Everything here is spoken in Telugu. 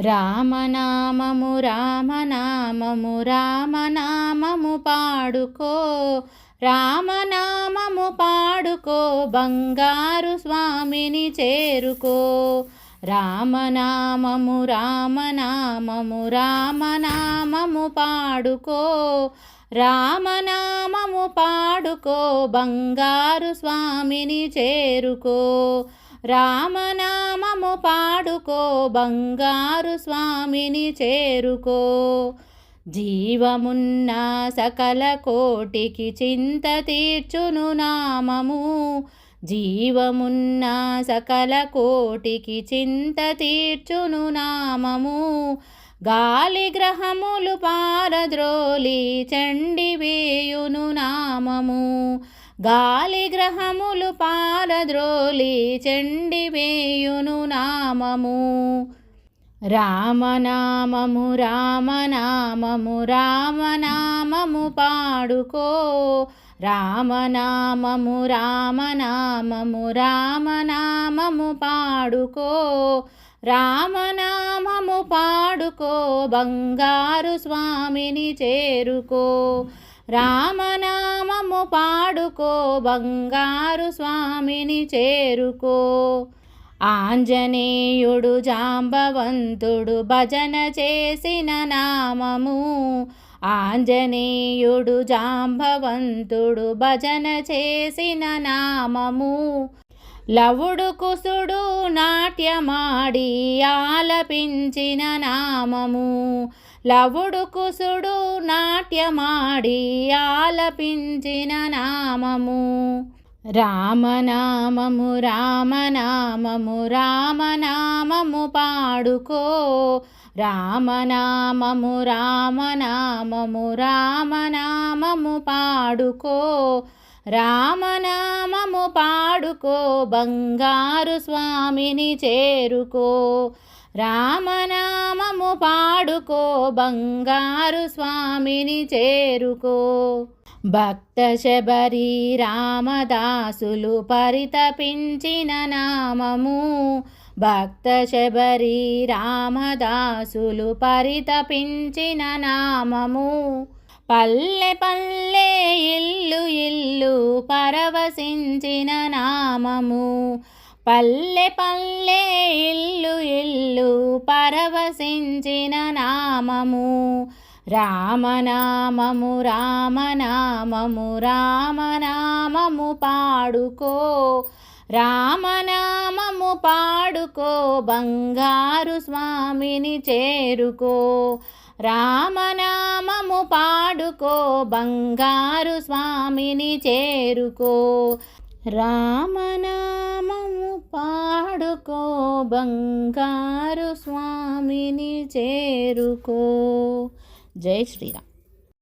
రామనామము రామనామము రామనామము పాడుకో. రామనామము పాడుకో బంగారు స్వామిని చేరుకో. రామనామము రామనామము రామనామము పాడుకో. రామనామము పాడుకో బంగారు స్వామిని చేరుకో. రామనామము పాడుకో బంగారు స్వామిని చేరుకో. జీవమున్న సకల కోటికి చింత తీర్చును నామము. జీవమున్న సకల కోటికి చింత తీర్చును నామము. గాలి గ్రహములు పారద్రోలి చండి వేయును నామము. గాలి గ్రహములు పారద్రోలి చండి వేయును నామము. రామనామము రామనామము రామనామము పాడుకో. రామనామము రామనామము రామనామము పాడుకో. రామనామము పాడుకో బంగారు స్వామిని చేరుకో. రామనామము పాడుకో బంగారు స్వామిని చేరుకో. ఆంజనేయుడు జాంబవంతుడు భజన చేసిన నామము. ఆంజనేయుడు జాంబవంతుడు భజన చేసిన నామము. లవుడు కుసుడు నాట్యమాడి ఆలపించిన నామము. లవుడు కుసుడు నాట్యమాడి ఆలపించిన నామము. రామనామము రామనామము రామనామము పాడుకో. రామనామము రామనామము రామనామము పాడుకో. రామనామము పాడుకో బంగారు స్వామిని చేరుకో. రామనామము పాడుకో బంగారు స్వామిని చేరుకో. భక్త శబరి రామదాసులు పరితపించిన నామము. భక్త శబరి రామదాసులు పరితపించిన నామము. పల్లె పల్లె పరవశించిన నామము. పల్లె పల్లె ఇల్లు ఇల్లు పరవశించిన నామము. రామనామము రామనామము రామనామము పాడుకో. రామనామము పాడుకో బంగారు స్వామిని చేరుకో. రామనామము పాడుకో బంగారు స్వామిని చేరుకో. రామనామము పాడుకో బంగారు స్వామిని చేరుకో. జై శ్రీరామ్.